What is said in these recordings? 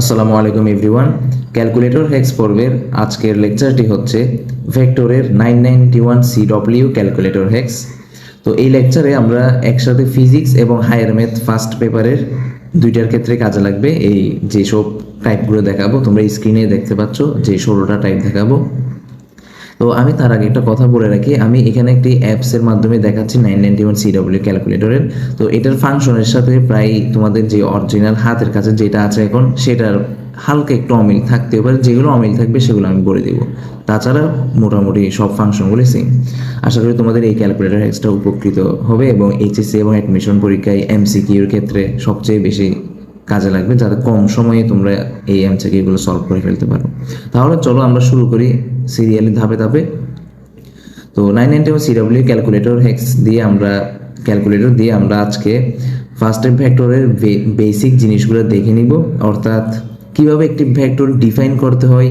আসসালামু আলাইকুম everyone calculator hex পর্বের আজকের লেকচারটি হচ্ছে ভেক্টরের nine ninety one C W calculator hacks তো এই লেকচারে আমরা একসাথে ফিজিক্স এবং হায়ার ম্যাথ ফার্স্ট পেপারের দুইটার ক্ষেত্রে কাজে লাগবে। এই যেসব টাইপগুলো দেখাবো, তোমরা স্ক্রিনে দেখতে পাচ্ছ, যে ষোলোটা টাইপ দেখাবো। তো আমি তার আগে একটা কথা বলে রাখি, আমি এখানে একটি অ্যাপসের মাধ্যমে দেখাচ্ছি নাইন নাইনটি ওয়ান সিডব্লিউ ক্যালকুলেটরের তো এটার ফাংশনের সাথে প্রায় তোমাদের যে অরিজিনাল হাতের কাছে যেটা আছে এখন, সেটার হালকা একটু অমিল থাকতেও পারে, যেগুলো অমিল থাকবে সেগুলো আমি বলে দেবো। তাছাড়া মোটামুটি সব ফাংশনগুলি সেম আশা করি তোমাদের এই ক্যালকুলেটর এক্সট্রা উপকৃত হবে এবং এইচএসসি এবং অ্যাডমিশন পরীক্ষায় এমসিকিউর ক্ষেত্রে সবচেয়ে বেশি কাজে লাগবে যাতে কম সময়ে তোমরা এই এমসিকিউগুলো সলভ করে ফেলতে পারো। তাহলে চলো আমরা শুরু করি সিরিয়ালি ধাপে ধাপে। তো nine ninety C W calculator hacks দিয়ে আমরা ক্যালকুলেটর দিয়ে আমরা আজকে ফার্স্ট ভ্যাক্টরের বেসিক জিনিসগুলো দেখে নিব। অর্থাৎ কীভাবে একটি ভ্যাক্টর ডিফাইন করতে হয়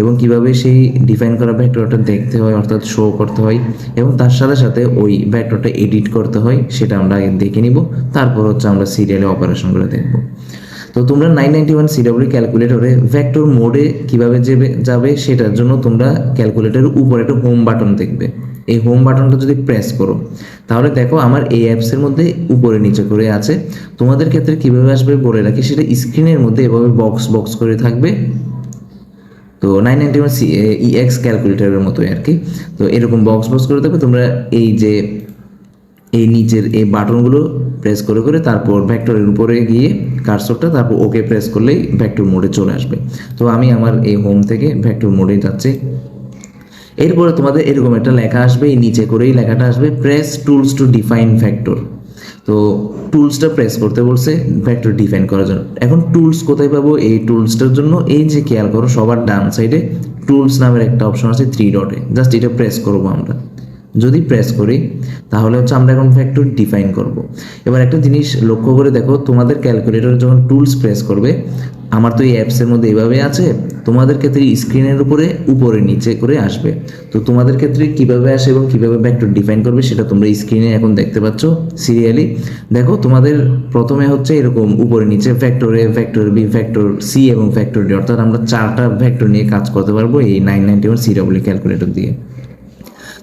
এবং কীভাবে সেই ডিফাইন করা ভ্যাক্টরটা দেখতে হয়, অর্থাৎ শো করতে হয় এবং তার সাথে সাথে ওই ভ্যাক্টরটা এডিট করতে হয়, সেটা আমরা দেখে নিব। তারপর হচ্ছে আমরা সিরিয়ালে অপারেশনগুলো দেখব। তো তোমরা nine ninety one C W ক্যালকুলেটরে vector মোডে কীভাবে যাবে সেটার জন্য তোমরা ক্যালকুলেটরের উপরে একটা হোম বাটন দেখবে। এই হোম বাটনটা যদি প্রেস করো, তাহলে দেখো আমার এই অ্যাপসের মধ্যে উপরে নিচে করে আছে। তোমাদের ক্ষেত্রে কীভাবে আসবে বলে রাখি, সেটা স্ক্রিনের মধ্যে এভাবে বক্স বক্স করে থাকবে। তো nine ninety one C E X ক্যালকুলেটরের মতোই আর কি। তো এরকম বক্স বক্স করে থাকবে, তোমরা এই যে, এই নিচের এই বাটনগুলো প্রেস করে করে তারপর ভ্যাক্টরের উপরে গিয়ে কার্সরটা তারপর ওকে প্রেস করলেই ভ্যাক্টর মোডে চলে আসবে। তো আমি আমার এই হোম থেকে ভেক্টর মোডে যাচ্ছি। এরপরে তোমাদের এরকম একটা লেখা আসবে, এই নিচে করেই লেখাটা আসবে press tools to define factor তো টুলসটা প্রেস করতে বলছে ফ্যাক্টর ডিফাইন করার জন্য। এখন টুলস কোথায় পাবো? এই টুলসটার জন্য। এই যে খেয়াল করো, সবার ডান সাইডে টুলস নামের একটা অপশন আছে থ্রি ডটে জাস্ট এটা প্রেস করব আমরা। যদি প্রেস করি, তাহলে হচ্ছে আমরা এখন ফ্যাক্টর ডিফাইন করব। এবার একটা জিনিস লক্ষ্য করে দেখো, তোমাদের ক্যালকুলেটর যখন টুলস প্রেস করবে, আমার তো এই অ্যাপসের মধ্যে এভাবে আছে, তোমাদের ক্ষেত্রে স্ক্রিনের উপরে উপরে নিচে করে আসবে। তো তোমাদের ক্ষেত্রে কীভাবে আসে এবং কীভাবে ভেক্টর ডিফাইন করবে, সেটা তোমরা স্ক্রিনে এখন দেখতে পাচ্ছ সিরিয়ালি দেখো, তোমাদের প্রথমে হচ্ছে এরকম উপরে নিচে vector A vector B factor C এবং ভেক্টর ডি অর্থাৎ আমরা চারটা ভেক্টর নিয়ে কাজ করতে পারব এই nine ninety one C W calculator দিয়ে।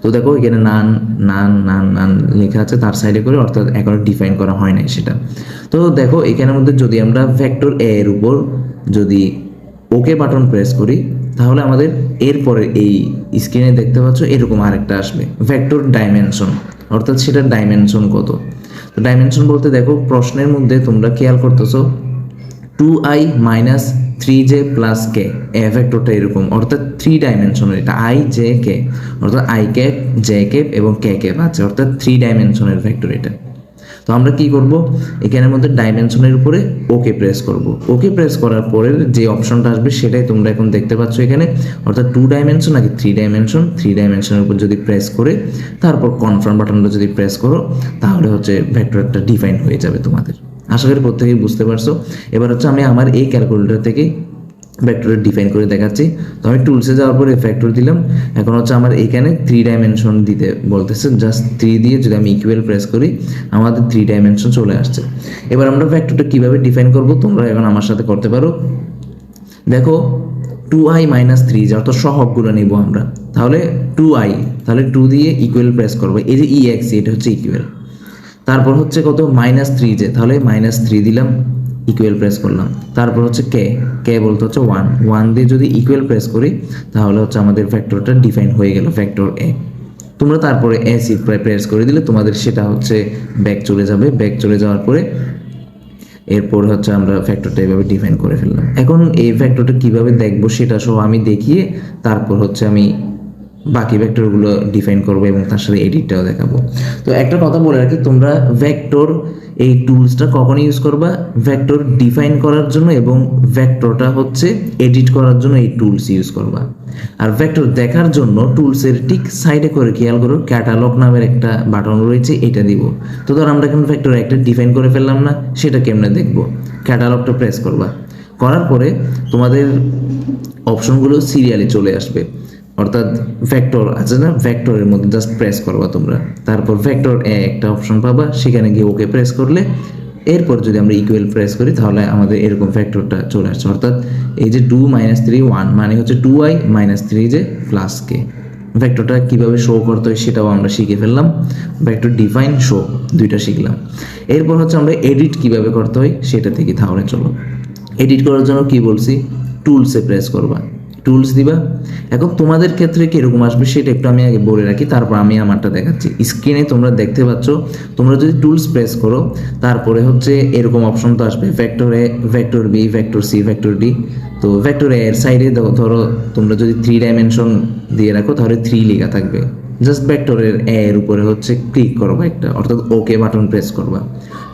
তো দেখো এখানে নান নান নান নান লেখা আছে, তার সাইডে করে অর্থাৎ এখনও ডিফাইন করা হয় নাই সেটা। তো দেখো এখানের মধ্যে যদি আমরা ভেক্টর এ এর উপর যদি ওকে বাটন প্রেস করি, তাহলে আমাদের এরপরে এই স্ক্রিনে দেখতে পাচ্ছ এরকম আরেকটা আসবে ভেক্টর ডাইমেনশন অর্থাৎ সেটার ডাইমেনশন কত। তো ডাইমেনশন বলতে দেখো প্রশ্নের মধ্যে তোমরা খেয়াল করতেছো two I minus three J plus K A ভেক্টরটা এরকম, অর্থাৎ থ্রি ডাইমেনশনের এটা আই জে কে অর্থাৎ আই ক্যাপ জে ক্যাপ এবং কে ক্যাপ আছে, অর্থাৎ থ্রি ডাইমেনশনের ভেক্টর এটা। তো আমরা কি করব? এখানের মধ্যে ডাইমেনশনের উপরে ওকে প্রেস করব। ওকে প্রেস করার পরে যে অপশনটা আসবে সেটাই তোমরা এখন দেখতে পাচ্ছ এখানে, অর্থাৎ টু ডাইমেনশন নাকি থ্রি ডাইমেনশন থ্রি ডাইমেনশনের উপর যদি প্রেস করে, তারপর কনফার্ম বাটনটা যদি প্রেস করো, তাহলে হচ্ছে ভেক্টরটা ডিফাইন হয়ে যাবে তোমাদের। আশা করি প্রত্যেকেই বুঝতে পারছ। এবার হচ্ছে আমি আমার এই ক্যালকুলেটর থেকে ভেক্টরের ডিফাইন করে দেখাচ্ছি। তো আমি টুলসে যাওয়ার পরে ফ্যাক্টর দিলাম। এখন হচ্ছে আমার এখানে থ্রি ডাইমেনশন দিতে বলতেছে। জাস্ট থ্রি দিয়ে যদি আমি ইকুয়াল প্রেস করি, আমাদের থ্রি ডাইমেনশন চলে আসছে। এবার আমরা ভেক্টরটা কীভাবে ডিফাইন করব? তোমরা এখন আমার সাথে করতে পারো। দেখো টু আই মাইনাস থ্রি যে অর্থাৎ সহগগুলো নিব আমরা। তাহলে টু আই তাহলে টু দিয়ে ইকুয়াল প্রেস করব। এই যে ই এক্স এটা হচ্ছে ইকুয়াল তারপর হচ্ছে কত? মাইনাস থ্রি যে, তাহলে মাইনাস থ্রি দিলাম ইকুয়াল প্রেস করলাম। তারপর হচ্ছে কে কে বলতে হচ্ছে ওয়ান ওয়ান দিয়ে যদি ইকুয়াল প্রেস করি, তাহলে হচ্ছে আমাদের ফ্যাক্টরটা ডিফাইন হয়ে গেল ফ্যাক্টর এ তোমরা তারপরে এ সি প্রেস করে দিলে তোমাদের সেটা হচ্ছে ব্যাক চলে যাবে। ব্যাক চলে যাওয়ার পরে এরপর হচ্ছে আমরা ফ্যাক্টরটা এভাবে ডিফাইন করে ফেললাম। এখন এই ফ্যাক্টরটা কীভাবে দেখব সেটা সহ আমি দেখিয়ে তারপর হচ্ছে আমি বাকি ভেক্টরগুলো ডিফাইন করব এবং তার সাথে এডিটটাও দেখাবো। তো একটা কথা বলে রাখি, তোমরা ভেক্টর এই টুলসটা কখন ইউজ করবা? ভেক্টর ডিফাইন করার জন্য এবং ভেক্টরটা হচ্ছে এডিট করার জন্য এই টুলস ইউজ করবা। আর ভেক্টর দেখার জন্য টুলসের ঠিক সাইডে করে খেয়াল করো ক্যাটালগ নামের একটা বাটন রয়েছে, এটা দিব। তো ধর আমরা এখন ভেক্টর একটা ডিফাইন করে ফেললাম না, সেটা কেমনে দেখব? ক্যাটালগটা প্রেস করবা। করার পরে তোমাদের অপশনগুলো সিরিয়ালি চলে আসবে। অর্থাৎ ভেক্টর আছে না? ভেক্টরের মধ্যে জাস্ট প্রেস করবা তোমরা। তারপর ভেক্টর এ একটা অপশন পাবা, সেখানে গিয়ে ওকে প্রেস করলে এরপর যদি আমরা ইকুয়াল প্রেস করি, তাহলে আমাদের এরকম ফ্যাক্টরটা চলে আসছে। অর্থাৎ এই যে টু মাইনাস থ্রি ওয়ান মানে হচ্ছে two I minus three J plus K ভেক্টরটা কীভাবে শো করতে হয় সেটাও আমরা শিখে ফেললাম। ভেক্টর ডিফাইন শো দুইটা শিখলাম। এরপর হচ্ছে আমরা এডিট কীভাবে করতে হয়, সেটা থেকে তাহলে চলো। এডিট করার জন্য কি বলছি? টুলসে প্রেস করবা। টুলস দিবা। এখন তোমাদের ক্ষেত্রে কীরকম আসবে সেটা একটু আমি আগে বলে রাখি, তারপর আমি আমারটা দেখাচ্ছি। স্ক্রিনে তোমরা দেখতে পাচ্ছ, তোমরা যদি টুলস প্রেস করো, তারপরে হচ্ছে এরকম অপশন তো আসবে vector A vector B vector C vector D তো ভেক্টর এ এর সাইডে ধরো তোমরা যদি থ্রি ডাইমেনশন দিয়ে রাখো, তাহলে থ্রি লেখা থাকবে। জাস্ট ভেক্টরের এ এর উপরে হচ্ছে ক্লিক করবা একটা, অর্থাৎ ওকে বাটন প্রেস করবা।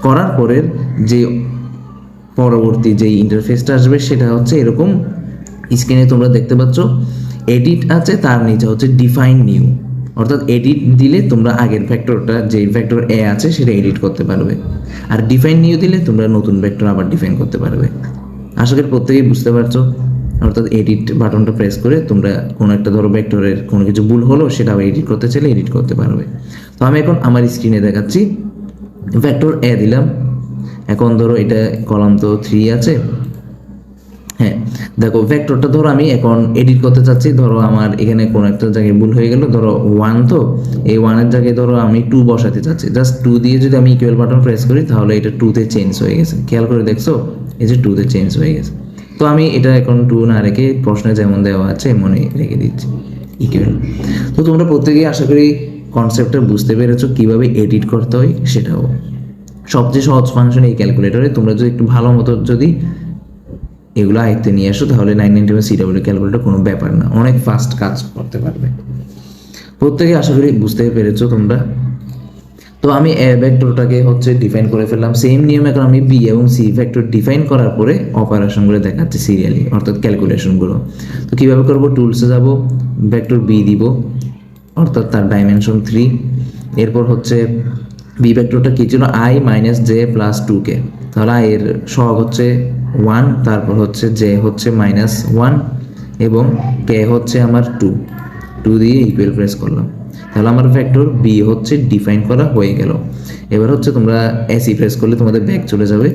করার পরের যে পরবর্তী যে ইন্টারফেসটা আসবে, সেটা হচ্ছে এরকম স্ক্রিনে তোমরা দেখতে পাচ্ছ, এডিট আছে, তার নিচে হচ্ছে ডিফাইন নিউ অর্থাৎ এডিট দিলে তোমরা আগের ভেক্টরটা যে ভেক্টর এ আছে, সেটা এডিট করতে পারবে। আর ডিফাইন নিউ দিলে তোমরা নতুন ভেক্টর আবার ডিফাইন করতে পারবে। আশা করি প্রত্যেকেই বুঝতে পারছ। অর্থাৎ এডিট বাটনটা প্রেস করে তোমরা কোনো একটা ধরো ভেক্টরের কোনো কিছু ভুল হলো, সেটা আবার এডিট করতে চাইলে এডিট করতে পারবে। তো আমি এখন আমার স্ক্রিনে দেখাচ্ছি। ভেক্টর এ দিলাম। এখন ধরো এটা কলাম তো থ্রি আছে। হ্যাঁ দেখো ভেক্টরটা ধরো আমি এখন এডিট করতে চাচ্ছি, ধরো আমার এখানে কোনো একটা জায়গায় ভুল হয়ে গেল, ধরো ওয়ান তো, এই ওয়ানের জায়গায় ধরো আমি টু বসাতে চাচ্ছি জাস্ট টু দিয়ে যদি আমি ইকুয়াল বাটন প্রেস করি, তাহলে এটা টুতে চেঞ্জ হয়ে গেছে। খেয়াল করে দেখছ, এই যে টুতে চেঞ্জ হয়ে গেছে। তো আমি এটা এখন টু না রেখে প্রশ্নে যেমন দেওয়া আছে, এমনই রেখে দিচ্ছি ইকুয়াল তো তোমরা প্রত্যেকেই আশা করি কনসেপ্টটা বুঝতে পেরেছ, কীভাবে এডিট করতে হয় সেটাও। সবচেয়ে সহজ ফাংশন এই ক্যালকুলেটরে তোমরা যদি একটু ভালো মতো যদি এগুলো আয়ত্তে নিয়ে আসো, তাহলে নাইন নাইনটি বা সিডাব্লিউ ক্যালকুলেটর কোনো ব্যাপার না। অনেক ফাস্ট কাজ করতে পারবে। প্রত্যেকে আশা করি বুঝতে পেরেছ তোমরা। তো আমি এ ভেক্টরটাকে হচ্ছে ডিফাইন করে ফেললাম। সেম নিয়ম এখন আমি বি এবং সি ভেক্টর ডিফাইন করার পরে অপারেশনগুলো দেখাচ্ছি সিরিয়ালি অর্থাৎ ক্যালকুলেশনগুলো তো কীভাবে করব? টুলসে যাব ভেক্টর বি দিব, অর্থাৎ তার ডাইমেনশন থ্রি এরপর হচ্ছে বি ভেক্টরটা কী ছিল? I minus J plus two K তাহলে এর সহগ হচ্ছে ওয়ান তারপর হচ্ছে জে হচ্ছে মাইনাস ওয়ান এবং কে হচ্ছে আমার টু টু দিয়ে ইকুয়াল প্রেস করলাম। তাহলে আমার ভেক্টর বি হচ্ছে ডিফাইন করা হয়ে গেল। এবার হচ্ছে তোমরা এসি প্রেস করলে তোমাদের ব্যাক চলে যাবে।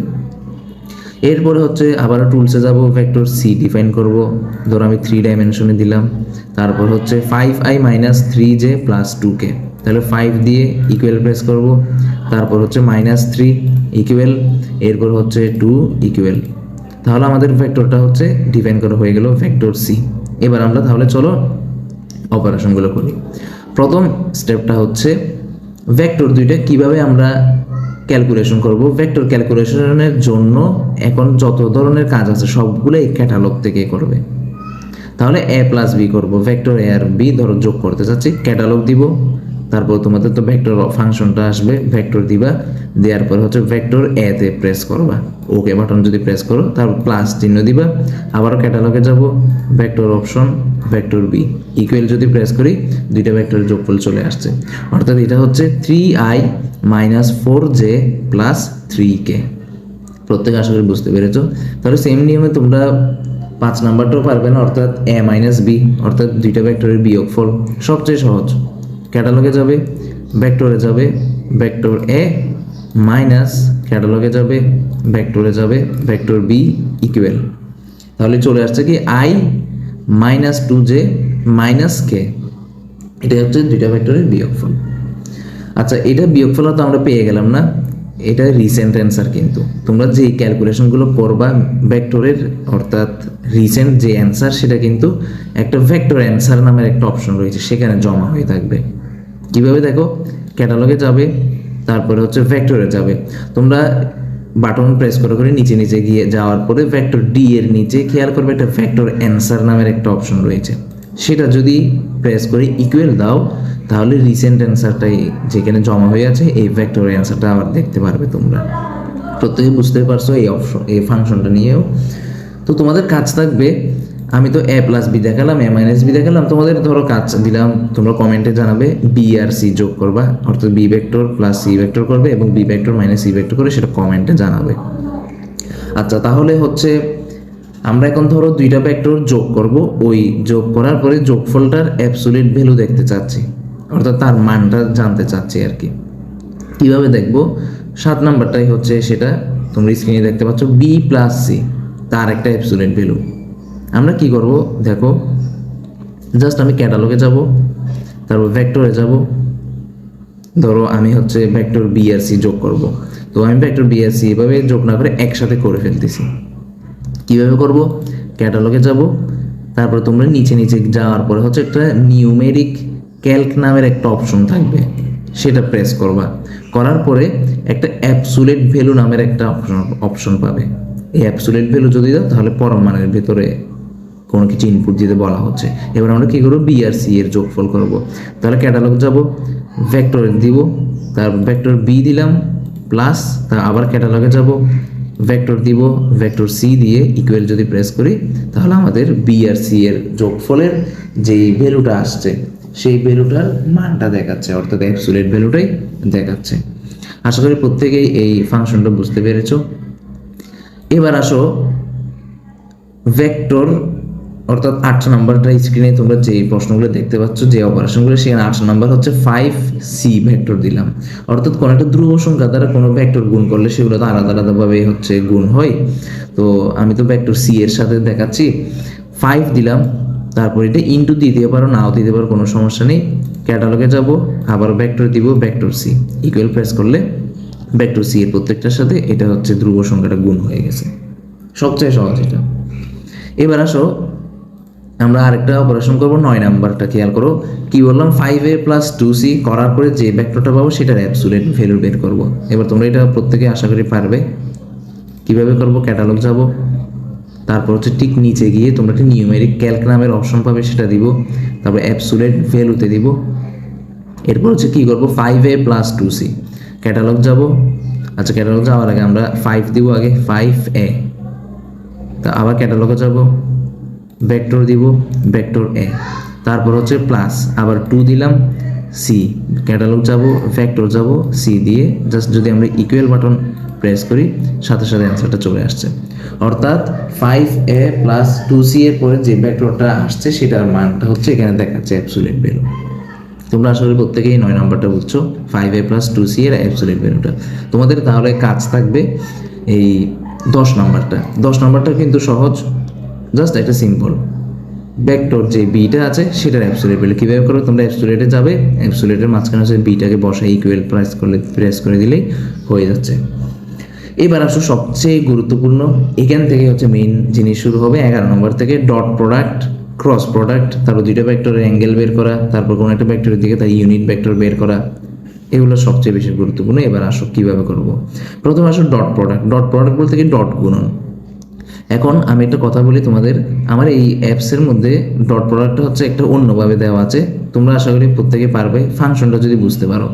এরপরে হচ্ছে আবারও টুলসে যাব ভেক্টর সি ডিফাইন করব। ধরো আমি থ্রি ডাইমেনশনে দিলাম। তারপর হচ্ছে five I minus three J plus two K তাহলে ফাইভ দিয়ে ইকুয়াল প্রেস করব। তারপর হচ্ছে মাইনাস থ্রি ইকুয়াল এরপর হচ্ছে টু ইকুয়াল তাহলে আমাদের ভেক্টরটা হচ্ছে ডিফাইন করা হয়ে গেল ভেক্টর সি এবার আমরা তাহলে চলো অপারেশনগুলো করি। প্রথম স্টেপটা হচ্ছে ভেক্টর দুইটা কীভাবে আমরা ক্যালকুলেশন করব? ভেক্টর ক্যালকুলেশনের জন্য এখন যত ধরনের কাজ আছে সবগুলো এই ক্যাটালগ থেকে করবে। তাহলে এ প্লাস বি করব। ভেক্টর এ আর বি ধরো যোগ করতে চাচ্ছি ক্যাটালগ দিব। তারপর তোমাদের তো ভেক্টর ফাংশনটা আসবে ভেক্টর দিবা, দেওয়ার পর হচ্ছে ভেক্টর এ তে প্রেস করবা। ওকে বাটন যদি প্রেস করো তারপর প্লাস চিহ্ন দিবা। আবারও ক্যাটালগে যাব vector option vector B equal যদি প্রেস করি, দুইটা ভেক্টরের যোগফল চলে আসছে। অর্থাৎ এটা হচ্ছে three I minus four J plus three K প্রত্যেক করি বুঝতে পেরেছ? তাহলে সেম নিয়মে তোমরা পাঁচ নাম্বারটাও পারবে না, অর্থাৎ এ মাইনাস বি অর্থাৎ দুইটা ভেক্টরের বিয়োগফল। সবচেয়ে সহজ। ক্যাটালগে যাবে ভেক্টরে যাবে ভেক্টর এ মাইনাস ক্যাটালগে যাবে ভেক্টরে যাবে ভেক্টর বি ইকুয়াল তাহলে চলে আসছে কি I minus two J minus K এটা হচ্ছে দুইটা ভেক্টরের বিয়োগফল। আচ্ছা এটা বিয়োগফল তো আমরা পেয়ে গেলাম না এটা রিসেন্ট অ্যান্সার কিন্তু। তোমরা যে ক্যালকুলেশনগুলো করবা ভেক্টরের অর্থাৎ রিসেন্ট যে অ্যান্সার সেটা কিন্তু একটা ভেক্টর অ্যান্সার নামের একটা অপশন রয়েছে, সেখানে জমা হয়ে থাকবে। কীভাবে দেখো? ক্যাটালগে যাবে, তারপরে হচ্ছে ভেক্টরে যাবে। তোমরা বাটন প্রেস করে করে নিচে নিচে গিয়ে যাওয়ার পরে ভেক্টর ডি এর নিচে খেয়াল করবে একটা ভেক্টর অ্যান্সার নামের একটা অপশন রয়েছে। সেটা যদি প্রেস করে ইকুয়াল দাও, তাহলে রিসেন্ট অ্যান্সারটাই যেখানে জমা হয়ে আছে, এই ভেক্টর অ্যান্সারটা আবার দেখতে পারবে তোমরা। প্রত্যেকে বুঝতে পারছ এই অপশন এই ফাংশনটা নিয়েও। তো তোমাদের কাজ থাকবে আমি তো এ প্লাস বি দেখালাম এ মাইনাস বি দেখালাম, তোমাদের ধরো কাজ দিলাম, তোমরা কমেন্টে জানাবে বি আর সি যোগ করবা, অর্থাৎ B vector plus C vector করবে এবং B vector minus C vector করে সেটা কমেন্টে জানাবে। আচ্ছা তাহলে হচ্ছে আমরা এখন ধরো দুইটা ভেক্টর যোগ করব, ওই যোগ করার পরে যোগফলটার অ্যাবসোলিউট ভ্যালু দেখতে চাচ্ছি, অর্থাৎ তার মানটা জানতে চাচ্ছি আর কি। কীভাবে দেখব? সাত নাম্বারটাই হচ্ছে সেটা, তোমরা স্ক্রিনে দেখতে পাচ্ছ বি প্লাস সি তার একটা অ্যাবসুলেট ভ্যালু আমরা কি করব? দেখো জাস্ট আমি ক্যাটালগে যাব, তারপর ভেক্টরে যাব। ধরো, আমি হচ্ছে ভেক্টর বি আর সি যোগ করব। তো আমি ভেক্টর বি আর সি এভাবে যোগ না করে একসাথে করে ফেলতেছি। কীভাবে করব? ক্যাটালগে যাব। তারপর তোমরা নিচে নিচে যাওয়ার পরে হচ্ছে একটা নিউমেরিক ক্যালক নামের একটা অপশন থাকবে। সেটা প্রেস করবা। করার পরে একটা অ্যাবসুলেট ভ্যালু নামের একটা অপশন অপশন পাবে। এই অ্যাবসুলেট ভ্যালু যদি দাও, তাহলে পরমাণের ভেতরে কোনো কিছু ইনপুট দিতে বলা হচ্ছে। এবার আমরা কী করব? বি আর সি এর যোগফল করব। তাহলে ক্যাটালগ যাব ভেক্টর দিব তারপর ভেক্টর বি দিলাম প্লাস তা আবার ক্যাটালগে যাব ভেক্টর দিব ভেক্টর সি দিয়ে ইকুয়াল যদি প্রেস করি, তাহলে আমাদের বি আর সি এর যোগফলের যেই ভ্যালুটা আসছে, সেই ভ্যালুটার মানটা দেখাচ্ছে, অর্থাৎ অ্যাবসুলেট ভ্যালুটাই দেখাচ্ছে। আশা করি প্রত্যেকেই এই ফাংশনটা বুঝতে পেরেছ। এবার আসো ভেক্টর অর্থাৎ আট নাম্বারটা স্ক্রিনে তোমরা যে প্রশ্নগুলো দেখতে পাচ্ছ, যে অপারেশনগুলো সেখানে আট নাম্বার হচ্ছে ফাইভ সি ভেক্টর দিলাম। অর্থাৎ কোনো একটা ধ্রুব সংখ্যা দ্বারা কোনো ভেক্টর গুণ করলে সেগুলো তো আলাদা আলাদাভাবে হচ্ছে গুণ হয়। তো আমি তো ভেক্টর সি এর সাথে দেখাচ্ছি। ফাইভ দিলাম, তারপর এটা ইন্টু দিতে পারো, নাও দিতে পারো, কোনো সমস্যা নেই। ক্যাটালগে যাব, আবার ভেক্টর দিব ভেক্টর সি ইকুয়াল প্রেস করলে ভেক্টর সি এর প্রত্যেকটার সাথে এটা হচ্ছে ধ্রুব সংখ্যাটা গুণ হয়ে গেছে। সবচেয়ে সহজ এটা। এবার আসো আমরা আরেকটা অপারেশন করব, নয় নাম্বারটা খেয়াল করো। কি বললাম? Five A plus two C করার পরে যে ভেক্টরটা পাবো, সেটার অ্যাবসুলেট ভ্যালু বের করব। এবার তোমরা এটা প্রত্যেকে আশা করি পারবে। কীভাবে করব? ক্যাটালগ যাব। তারপর হচ্ছে ঠিক নিচে গিয়ে তোমরা একটা নিউমেরিক ক্যালক নামের অপশন পাবে, সেটা দিব। তারপর অ্যাবসুলেট ভ্যালুতে দিব। এরপর হচ্ছে কী করব? Five A plus two C catalog যাব। আচ্ছা ক্যাটালগ যাওয়ার আগে আমরা ফাইভ দিব আগে। ফাইভ এ তা আবার ক্যাটালগে যাব। ভেক্টর দিব ভেক্টর এ তারপর হচ্ছে প্লাস আবার টু দিলাম সি ক্যাটালগ যাব ভেক্টর যাব সি দিয়ে জাস্ট যদি আমরা ইকুয়াল বাটন প্রেস করি, সাথে সাথে অ্যান্সারটা চলে আসছে। অর্থাৎ five A plus two C এর পরে যে ভেক্টরটা আসছে, সেটার মানটা হচ্ছে এখানে দেখাচ্ছে অ্যাবসুলেট ভ্যালু তোমরা আসলে প্রত্যেকেই নয় নাম্বারটা বুঝছ five A plus two C এর অ্যাবসুলেট ভ্যালুটা তোমাদের তাহলে কাজ থাকবে এই দশ নাম্বারটা। দশ নাম্বারটা কিন্তু সহজ। জাস্ট একটা সিম্পল ভেক্টর যে বিটা আছে, সেটার অ্যাবসুলেট ভ্যালু কীভাবে করো? তোমরা অ্যাবসুলেটে যাবে অ্যাবসুলেটের মাঝখানে হচ্ছে বিটাকে বসায় ইকুয়েল প্রেস করলে প্রেস করে দিলেই হয়ে যাচ্ছে। এবার আসো সবচেয়ে গুরুত্বপূর্ণ, এখান থেকে হচ্ছে মেইন জিনিস শুরু হবে, এগারো নম্বর থেকে ডট প্রোডাক্ট ক্রস প্রোডাক্ট তারপর দুইটা ব্যাক্টরের অ্যাঙ্গেল বের করা, তারপর কোনো একটা ব্যাক্টরের দিকে তার ইউনিট ব্যাক্টর বের করা। এগুলো সবচেয়ে বেশি গুরুত্বপূর্ণ, এবার আসো কীভাবে করব। প্রথমে আসো ডট প্রোডাক্ট ডট প্রোডাক্ট বলতে কি? ডট গুণন। এখন আমি একটা কথা বলি তোমাদের। আমার এই অ্যাপসের মধ্যে ডট প্রোডাক্টটা হচ্ছে একটা অন্যভাবে দেওয়া আছে। তোমরা আশা করি প্রত্যেকে পারবে ফাংশনটা যদি বুঝতে পারো।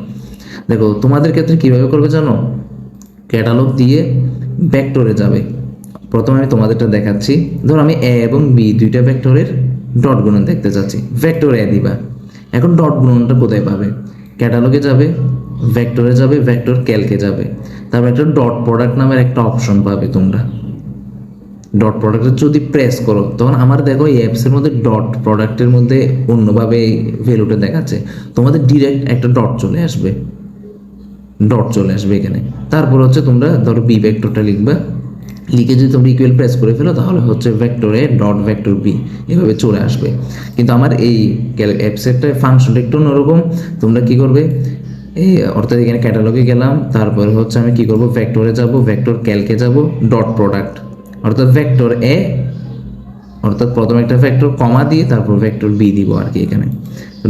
দেখো, তোমাদের ক্ষেত্রে কীভাবে করবে জানো? ক্যাটালগ দিয়ে ভেক্টরে যাবে। প্রথমে আমি তোমাদেরটা দেখাচ্ছি। ধর আমি এ এবং বি দুইটা ভেক্টরের ডট গুণন দেখতে চাচ্ছি। ভেক্টর এ দিবা। এখন ডট গুণনটা কোথায় পাবে? ক্যাটালগে যাবে ভেক্টরে যাবে ভেক্টর ক্যালকে যাবে। তারপর একটা ডট প্রোডাক্ট নামের একটা অপশন পাবে তোমরা। ডট প্রোডাক্টের যদি প্রেস করো, তখন আমার দেখো এই অ্যাপসের মধ্যে ডট প্রোডাক্টের মধ্যে অন্যভাবে ভ্যালুটা দেখাচ্ছে। তোমাদের ডিরেক্ট একটা ডট চলে আসবে। ডট চলে আসবে এখানে। তারপর হচ্ছে তোমরা ধরো বি ভেক্টরটা লিখবা। লিখে যদি তোমরা ইকুয়াল প্রেস করে ফেলো, তাহলে হচ্ছে ভেক্টরে ডট ভেক্টর বি এভাবে চলে আসবে। কিন্তু আমার এই অ্যাপসেটটা ফাংশনটা একটু অন্যরকম। তোমরা কি করবে? এই অর্থাৎ এখানে ক্যাটালগে গেলাম। তারপরে হচ্ছে আমি কি করব? ভেক্টরে যাব ভেক্টর ক্যালকে যাব ডট প্রোডাক্ট অর্থাৎ ভেক্টর এ অর্থাৎ প্রথমে একটা ভেক্টর কমা দিয়ে তারপর ভেক্টর বি দিব আর কি এখানে।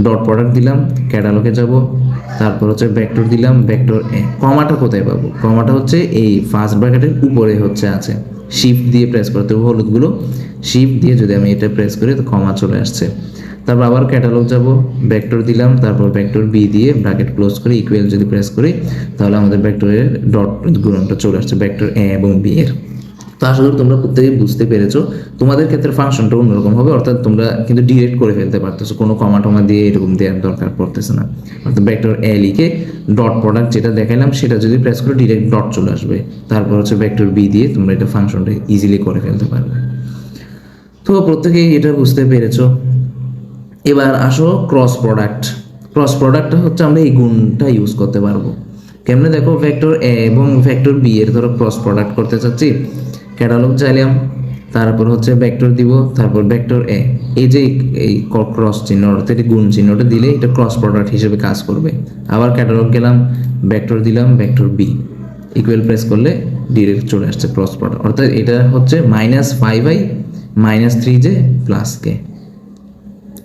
ডট প্রোডাক্ট দিলাম ক্যাটালগে যাব, তারপর হচ্ছে ভেক্টর দিলাম ভেক্টর এ কমাটা কোথায় পাবো? কমাটা হচ্ছে এই ফার্স্ট ব্র্যাকেটের উপরে হচ্ছে আছে। শিফট দিয়ে প্রেস করতে হবে হলুদগুলো। শিফট দিয়ে যদি আমি এটা প্রেস করি, তো কমা চলে আসছে। তারপর আবার ক্যাটালগ যাব ভেক্টর দিলাম, তারপর ভেক্টর বি দিয়ে ব্র্যাকেট ক্লোজ করে ইকুয়াল যদি প্রেস করি, তাহলে আমাদের ভেক্টরের ডট গুণনটা চলে আসছে ভেক্টর এ এবং বি এর। তো আশা করি তোমরা প্রত্যেকেই বুঝতে পেরেছ। তোমাদের ক্ষেত্রে ফাংশনটা অন্যরকম হবে, অর্থাৎ তোমরা কিন্তু ডিরেক্ট করে ফেলতে পারতেছো। কোনো কমা টমা দিয়ে এরকম দেওয়ার দরকার পড়তেছে না। অর্থাৎ ভেক্টর এ লিখে ডট প্রোডাক্ট যেটা দেখাইলাম, সেটা যদি প্রেস করে ডিরেক্ট ডট চলে আসবে। তারপর হচ্ছে ভেক্টর বি দিয়ে তোমরা এটা ফাংশনটা ইজিলি করে ফেলতে পারবে। তো প্রত্যেকেই এটা বুঝতে পেরেছ। এবার আসো ক্রস প্রোডাক্ট ক্রস প্রোডাক্টটা হচ্ছে আমরা এই গুণটা ইউজ করতে পারব। কেমনে দেখো? ভেক্টর এ এবং ভেক্টর বি এর ধরো ক্রস প্রোডাক্ট করতে চাচ্ছি। ক্যাটালগ চাইলাম, তারপর হচ্ছে ভেক্টর দিব, তারপর ভেক্টর এ এই যে এই ক্রস চিহ্ন অর্থাৎ গুণ চিহ্নটা দিলে এটা ক্রস প্রোডাক্ট হিসেবে কাজ করবে। আবার ক্যাটালগ গেলাম ভেক্টর দিলাম ভেক্টর বি ইকুয়াল প্রেস করলে ডিরেক্ট চলে আসছে ক্রস প্রোডাক্ট অর্থাৎ এটা হচ্ছে minus five I minus three J plus K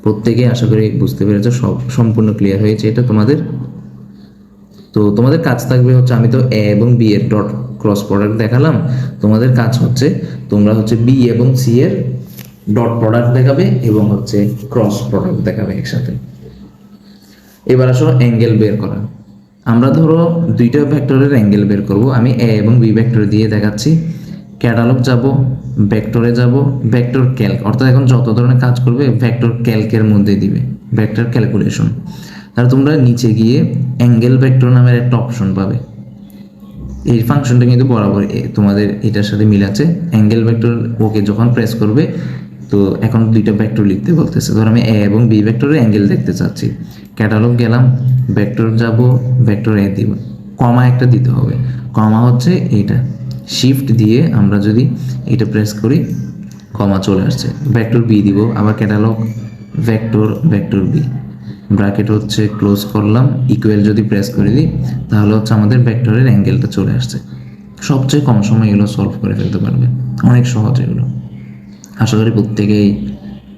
প্রত্যেকে আশা করি বুঝতে পেরেছ, সব সম্পূর্ণ ক্লিয়ার হয়েছে। এটা তোমাদের তো তোমাদের কাজ থাকবে হচ্ছে, আমি তো এ এবং বি এর ডট ক্রস প্রোডাক্ট দেখালাম। তোমাদের কাজ হচ্ছে, তোমরা হচ্ছে বি এবং সি এর ডট প্রোডাক্ট দেখাবে এবং হচ্ছে ক্রস প্রোডাক্ট দেখাবে একসাথে। এবার আসো অ্যাঙ্গেল বের করা। আমরা ধরো দুইটা ভেক্টরের অ্যাঙ্গেল বের করব। আমি এ এবং বি ভেক্টর দিয়ে দেখাচ্ছি। ক্যাটালগ যাব ভেক্টরে যাব ভেক্টর ক্যালক অর্থাৎ এখন যত ধরনের কাজ করবে ভেক্টর ক্যালকের মধ্যে দিবে। ভেক্টর ক্যালকুলেশন তাহলে তোমরা নিচে গিয়ে অ্যাঙ্গেল ভেক্টর নামের একটা অপশন পাবে। এই ফাংশনটা কিন্তু বরাবর তোমাদের এটার সাথে মিল আছে। অ্যাঙ্গেল ভেক্টর ওকে যখন প্রেস করবে, তো এখন দুইটা ভেক্টর লিখতে বলতেছে। ধর আমি এ এবং বি ভেক্টরের অ্যাঙ্গেল দেখতে চাচ্ছি। ক্যাটালগ গেলাম ভেক্টর যাব ভেক্টর এ দিব। কমা একটা দিতে হবে। কমা হচ্ছে এইটা। শিফট দিয়ে আমরা যদি এটা প্রেস করি কমা চলে আসছে। ভেক্টর বি দিব, আবার catalog vector vector B bracket হচ্ছে ক্লোজ করলাম ইকুয়াল যদি প্রেস করে দিই, তাহলে হচ্ছে আমাদের ভেক্টরের অ্যাঙ্গেলটা চলে আসছে। সবচেয়ে কম সময় এগুলো সলভ করে ফেলতে পারবে। অনেক সহজ এগুলো। আশা করি প্রত্যেকেই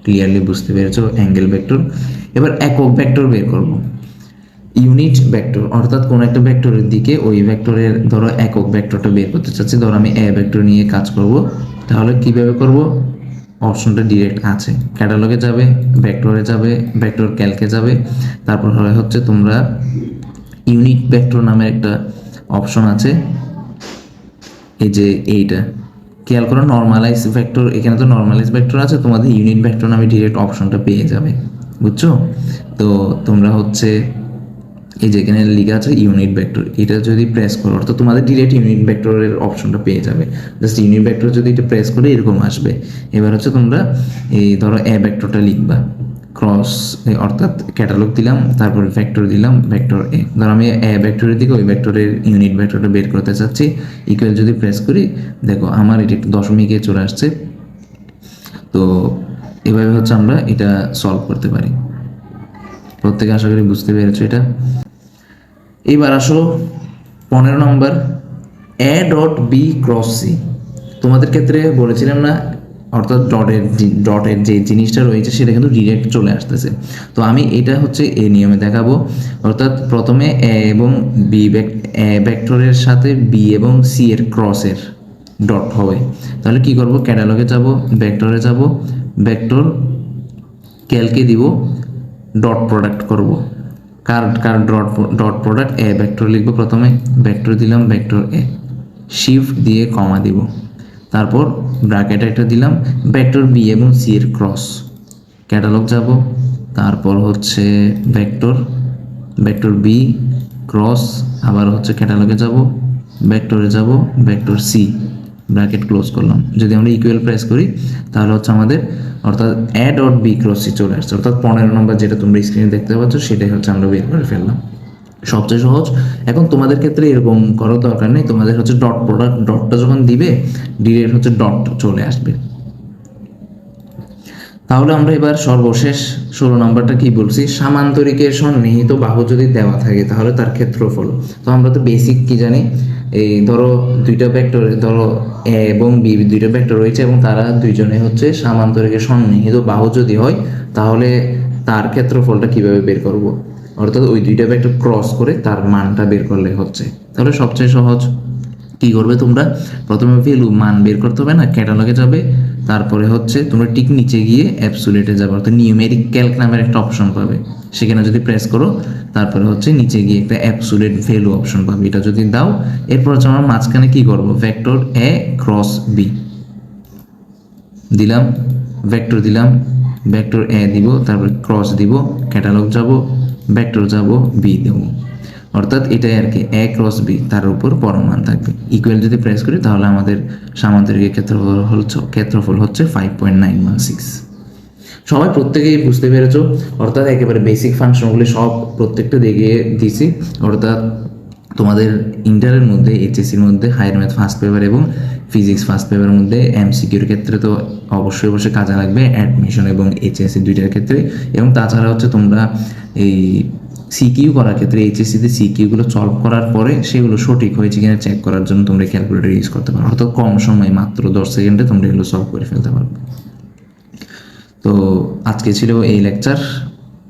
ক্লিয়ারলি বুঝতে পেরেছ অ্যাঙ্গেল ভেক্টর এবার একক ভেক্টর বের করব। ইউনিট ভেক্টর অর্থাৎ কোনো একটা ভেক্টরের দিকে ওই ভেক্টরের ধরো একক ভেক্টরটা বের করতে চাচ্ছি, ধরো আমি এ ভেক্টর নিয়ে কাজ করব, তাহলে কীভাবে করব? অপশনটা ডিরেক্ট আছে। ক্যাটালগে যাবে ভেক্টরে যাবে ভেক্টর ক্যালকে যাবে। তারপর হচ্ছে তোমরা ইউনিট ভেক্টর নামে একটা অপশন আছে। এই যে এইটা। খেয়াল করো নর্মালাইজ ভেক্টর এখানে তো নর্মালাইজ ভেক্টর আছে, তোমাদের ইউনিট ভেক্টর নামে ডিরেক্ট অপশনটা পেয়ে যাবে। বুঝছ? তো তোমরা হচ্ছে এই যেখানে লেখা আছে ইউনিট ভেক্টর এটা যদি প্রেস করো, অর্থাৎ তোমাদের ডিরেক্ট ইউনিট ভেক্টরের অপশনটা পেয়ে যাবে। জাস্ট ইউনিট ভেক্টর যদি এটা প্রেস করে, এরকম আসবে। এবার হচ্ছে তোমরা এই ধরো এ ভেক্টরটা লিখবা। ক্রস অর্থাৎ ক্যাটালগ দিলাম, তারপর ভেক্টর দিলাম ভেক্টর এ ধর আমি এ ভেক্টরের দিকে ওই ভেক্টরের ইউনিট ভেক্টরটা বের করতে চাচ্ছি। ইকুয়াল যদি প্রেস করি, দেখো আমার এটা একটু দশমিকে চলে আসছে। তো এভাবে হচ্ছে আমরা এটা সলভ করতে পারি। প্রত্যেকে আশা করি বুঝতে পেরেছ এটা। এবার আসো পনেরো নম্বর A dot B cross C তোমাদের ক্ষেত্রে বলেছিলাম না, অর্থাৎ ডটের ডটের যে জিনিসটা রয়েছে সেটা কিন্তু ডিরেক্ট চলে আসতেছে। তো আমি এটা হচ্ছে এই নিয়মে দেখাবো। অর্থাৎ প্রথমে এ এবং বি এ ভেক্টরের সাথে বি এবং সি এর ক্রসের ডট হবে। তাহলে কি করব? ক্যাটালগে যাব ভেক্টরে যাব ভেক্টর ক্যালকে দিব ডট প্রোডাক্ট করব। কার কার dot dot product A vector লিখব প্রথমে। ভেক্টর দিলাম ভেক্টর এ শিফট দিয়ে কমা দিব। তারপর ব্র্যাকেট একটা দিলাম ভেক্টর বি এবং সি এর ক্রস ক্যাটালগ যাব। তারপর হচ্ছে ভেক্টর ভেক্টর বি ক্রস আবার হচ্ছে ক্যাটালগে যাব। ভেক্টরে যাব ভেক্টর সি ব্র্যাকেট ক্লোজ করলাম। যদি আমরা ইকুয়াল প্রেস করি, তাহলে হচ্ছে আমাদের অর্থাৎ এ ডট বি ক্রসি চলে আসছে। অর্থাৎ পনেরো নম্বর যেটা তোমরা স্ক্রিনে দেখতে পাচ্ছ, সেটাই হচ্ছে আমরা বের করে ফেললাম। সবচেয়ে সহজ। এখন তোমাদের ক্ষেত্রে এরকম করার দরকার নেই। তোমাদের হচ্ছে ডট প্রোডাক্ট ডটটা যখন দিবে ডিরেক্ট হচ্ছে ডট চলে আসবে। তাহলে আমরা এবার সর্বশেষ ষোলো নম্বরটা কি বলছি? সামান্তরিকের সন্নিহিত বাহু যদি দেওয়া থাকে, তাহলে তার ক্ষেত্রফল। তো আমরা তো বেসিক কি জানি? এই ধরো দুইটা ভেক্টর ধরো এ এবং বি দুইটা ভেক্টর রয়েছে এবং তারা দুইজনে হচ্ছে সামান্তরিকের সন্নিহিত বাহু যদি হয়, তাহলে তার ক্ষেত্রফলটা কীভাবে বের করব? অর্থাৎ ওই দুইটা ভেক্টর ক্রস করে তার মানটা বের করলে হচ্ছে। তাহলে সবচেয়ে সহজ। কি করবে তোমরা? প্রথমে ভ্যালু মান বের করতে হবে না ক্যাটালগে যাবে। তারপরে হচ্ছে তোমরা ঠিক নিচে গিয়ে অ্যাবসুলেটে যাবে, অর্থাৎ নিউমেরিক ক্যালক নামের একটা অপশন পাবে। সেখানে যদি প্রেস করো, তারপরে হচ্ছে নিচে গিয়ে একটা অ্যাবসুলেট ভ্যালু অপশন পাবে। এটা যদি দাও, এরপর হচ্ছে আমরা মাঝখানে কি করব? ভেক্টর এ ক্রস বি দিলাম ভেক্টর দিলাম ভেক্টর এ দিব, তারপর ক্রস দিব ক্যাটালগ যাব ভেক্টর যাব বি দেব। অর্থাৎ এটাই আর কি এ ক্রস বি তার উপর পরমান থাকবে। ইকুয়াল যদি প্রেস করি, তাহলে আমাদের সামান্তরিকের ক্ষেত্রফল হচ্ছে ক্ষেত্রফল হচ্ছে five point nine one six সবাই প্রত্যেকেই বুঝতে পেরেছ? অর্থাৎ একেবারে বেসিক ফাংশনগুলি সব প্রত্যেকটা দেখিয়ে দিছি। অর্থাৎ তোমাদের ইন্টারের মধ্যে এইচএসসির মধ্যে হায়ার ম্যাথ ফার্স্ট পেপার এবং ফিজিক্স ফার্স্ট পেপারের মধ্যে এমসিকিউর ক্ষেত্রে তো অবশ্যই অবশ্যই কাজে লাগবে অ্যাডমিশন এবং এইচএসসি দুইটার ক্ষেত্রে। এবং তাছাড়া হচ্ছে তোমরা এই সিকিউ করার ক্ষেত্রে এইচএসসিতে সিকিউগুলো সলভ করার পরে সেগুলো সঠিক হয়েছে কিনা চেক করার জন্য তোমরা ক্যালকুলেটর ইউজ করতে পারো। অর্থাৎ কম সময় মাত্র দশ সেকেন্ডে তোমরা এগুলো সলভ করে ফেলতে পারবে। তো আজকে ছিল এই লেকচার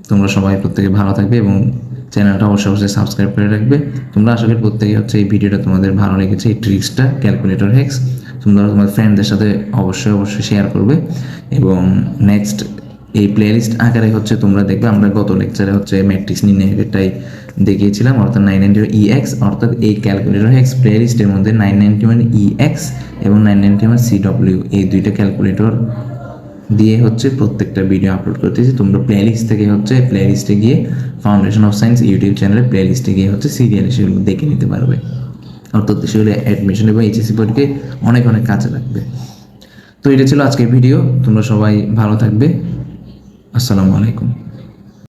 তোমরা সবাই প্রত্যেকে ভালো থাকবে এবং চ্যানেলটা অবশ্যই অবশ্যই সাবস্ক্রাইব করে রাখবে। তোমরা করি প্রত্যেকে হচ্ছে এই ভিডিওটা তোমাদের ভালো লেগেছে, এই ট্রিক্সটা ক্যালকুলেটর হ্যাক্স তোমরা তোমার ফ্রেন্ডদের সাথে অবশ্যই অবশ্যই শেয়ার করবে এবং নেক্সট এই প্লেলিস্ট আকারে হচ্ছে তোমরা দেখবে। আমরা গত লেকচারে হচ্ছে ম্যাট্রিক্স নির্ণয়টাই দেখিয়েছিলাম, অর্থাৎ নাইন নাইনটি ওয়ান ইএক্স অর্থাৎ এই ক্যালকুলেটর হ্যাক্স প্লেলিস্টের মধ্যে nine ninety one E X এবং nine ninety one C W এই দুইটা ক্যালকুলেটর দিয়ে হচ্ছে প্রত্যেকটা ভিডিও আপলোড করতেছি। তোমরা প্লেলিস্ট থেকে হচ্ছে প্লেলিস্টে গিয়ে ফাউন্ডেশন অফ সায়েন্স ইউটিউব চ্যানেলে প্লেলিস্টে গিয়ে হচ্ছে সিরিয়ালে সেগুলো দেখে নিতে পারবে। অর্থাৎ সেগুলো অ্যাডমিশন এবং এইচএসসি পরীক্ষায় অনেক অনেক কাজে লাগবে। তো এটা ছিল আজকের ভিডিও তোমরা সবাই ভালো থাকবে। আসসালামু আলাইকুম।